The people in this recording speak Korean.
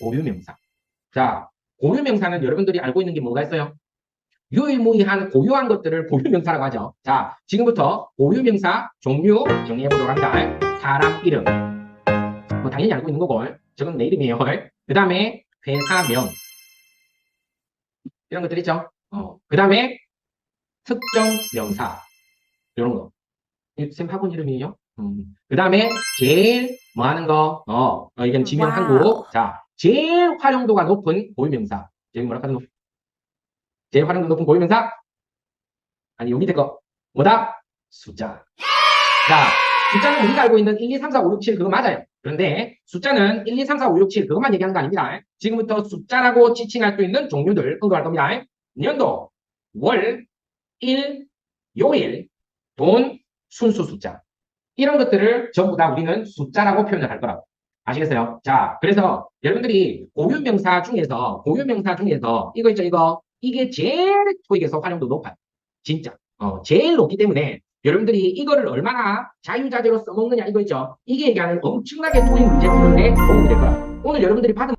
고유명사. 자, 고유명사는 여러분들이 알고 있는 게 뭐가 있어요? 유일무이한 고유한 것들을 고유명사라고 하죠. 자, 지금부터 고유명사 종류 정리해 보도록 합니다. 사람 이름. 뭐 당연히 알고 있는 거고. 저건 내 이름이에요. 그 다음에 회사명. 이런 것들 있죠. 어. 그 다음에 특정 명사. 이런 거. 이쌤 학원 이름이에요. 음. 그 다음에 제일 뭐 하는 거? 어, 어 이건 지명. 한국. 자, 제일 활용도가 높은 고유명사. 제일 뭐라 하는 거? 제일 활용도 높은 고유명사? 아니, 여기 밑에 거. 뭐다? 숫자. 자, 숫자는 우리가 알고 있는 1, 2, 3, 4, 5, 6, 7 그거 맞아요. 그런데 숫자는 1, 2, 3, 4, 5, 6, 7 그것만 얘기하는 거 아닙니다. 지금부터 숫자라고 지칭할 수 있는 종류들 언급할 겁니다. 년도, 월, 일, 요일, 돈, 순수 숫자. 이런 것들을 전부 다 우리는 숫자라고 표현을 할 거라고. 아시겠어요? 자, 그래서 여러분들이 고유명사 중에서, 고유명사 중에서, 이거 있죠, 이거. 이게 제일 토익에서 활용도 높아요. 진짜. 어, 제일 높기 때문에 여러분들이 이거를 얼마나 자유자재로 써먹느냐, 이거 있죠. 이게 얘기하는 엄청나게 토익 문제 푸는데 도움이 될 거야. 오늘 여러분들이 받은